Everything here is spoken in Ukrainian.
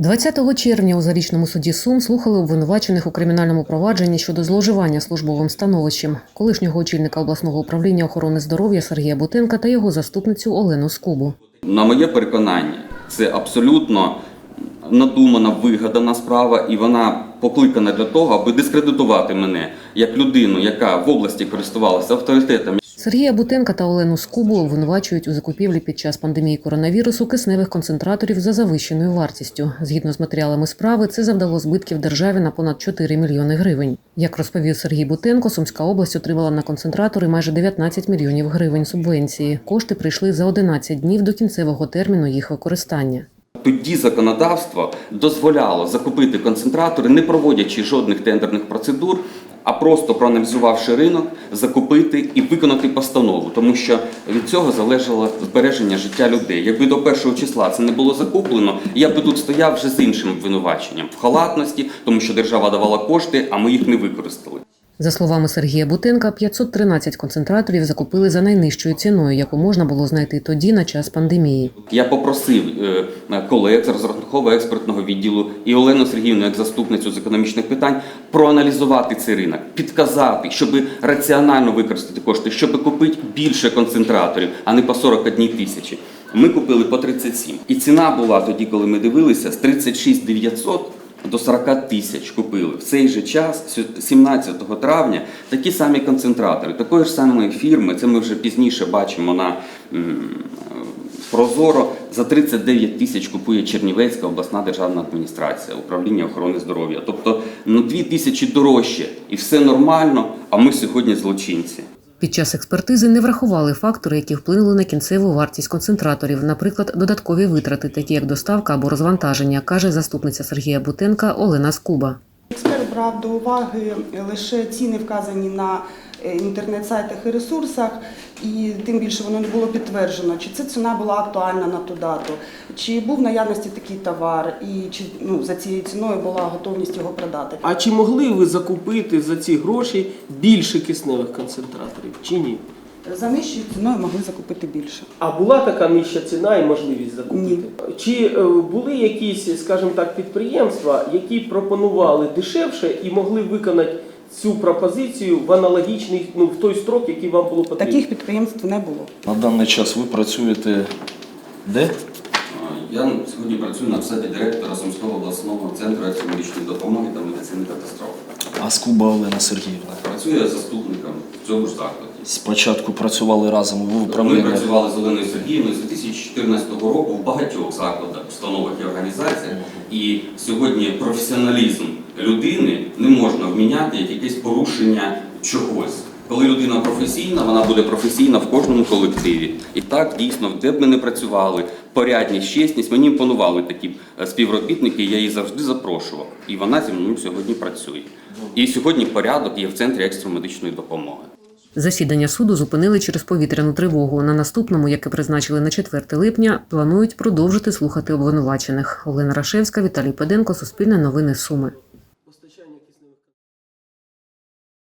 20 червня у зарічному суді Сум слухали обвинувачених у кримінальному провадженні щодо зловживання службовим становищем колишнього очільника обласного управління охорони здоров'я Сергія Бутенка та його заступницю Олену Скубу. На моє переконання, це абсолютно надумана, вигадана справа, і вона покликана для того, аби дискредитувати мене як людину, яка в області користувалася авторитетом. Сергія Бутенка та Олену Скубу обвинувачують у закупівлі під час пандемії коронавірусу кисневих концентраторів за завищеною вартістю. Згідно з матеріалами справи, це завдало збитків державі на понад 4 мільйони гривень. Як розповів Сергій Бутенко, Сумська область отримала на концентратори майже 19 мільйонів гривень субвенції. Кошти прийшли за 11 днів до кінцевого терміну їх використання. Тоді законодавство дозволяло закупити концентратори, не проводячи жодних тендерних процедур, а просто проаналізувавши ринок, закупити і виконати постанову, тому що від цього залежало збереження життя людей. Якби до першого числа це не було закуплено, я би тут стояв вже з іншим обвинуваченням в халатності, тому що держава давала кошти, а ми їх не використали. За словами Сергія Бутенка, 513 концентраторів закупили за найнижчою ціною, яку можна було знайти тоді на час пандемії. Я попросив е, колег з розрахунково експертного відділу і Олену Сергіївну, як заступницю з економічних питань, проаналізувати цей ринок, підказати, щоб раціонально використати кошти, щоб купити більше концентраторів, а не по 41 тисячі. Ми купили по 37. І ціна була тоді, коли ми дивилися, з 36 900 до 40 тисяч купили. В цей же час, 17 травня, такі самі концентратори, такої ж самої фірми, це ми вже пізніше бачимо на Прозоро за 39 тисяч купує Чернівецька обласна державна адміністрація, управління охорони здоров'я. Тобто ну 2 тисячі дорожче і все нормально. А ми сьогодні злочинці. Під час експертизи не врахували фактори, які вплинули на кінцеву вартість концентраторів, наприклад, додаткові витрати, такі як доставка або розвантаження, каже заступниця Сергія Бутенка Олена Скуба. Експерт брав до уваги лише ціни, вказані на інтернет-сайтах і ресурсах, і тим більше воно не було підтверджено, чи ця ціна була актуальна на ту дату, чи був в наявності такий товар, і чи ну, за цією ціною була готовність його продати. А чи могли ви закупити за ці гроші більше кисневих концентраторів чи ні? За нижчою ціною могли закупити більше. А була така нижча ціна і можливість закупити? Ні. Чи е, були якісь, скажімо так, підприємства, які пропонували дешевше і могли виконати цю пропозицію в аналогічний, ну в той строк, який вам було потрібно? Таких підприємств не було. На даний час ви працюєте де? Я сьогодні працюю на посаді директора Сумського обласного центру економічної допомоги та медицини катастроф. А Скуба Олена Сергіївна. Працюю заступником в цьому ж закладі. Спочатку працювали разом в Ми працювали з Оленою Сергіївною з 2014 року в багатьох закладах, установах і організаціях. І сьогодні професіоналізм людини не можна вміняти як якесь порушення чогось. Коли людина професійна, вона буде професійна в кожному колективі. І так дійсно, де б ми не працювали, порядність, чесність, мені імпонували такі е, співробітники, я її завжди запрошував. І вона зі мною сьогодні працює. І сьогодні порядок є в центрі екстреної медичної допомоги. Засідання суду зупинили через повітряну тривогу. На наступному, яке призначили на 4 липня, планують продовжити слухати обвинувачених. Олена Рашевська, Віталій Педенко, Суспільне новини Суми.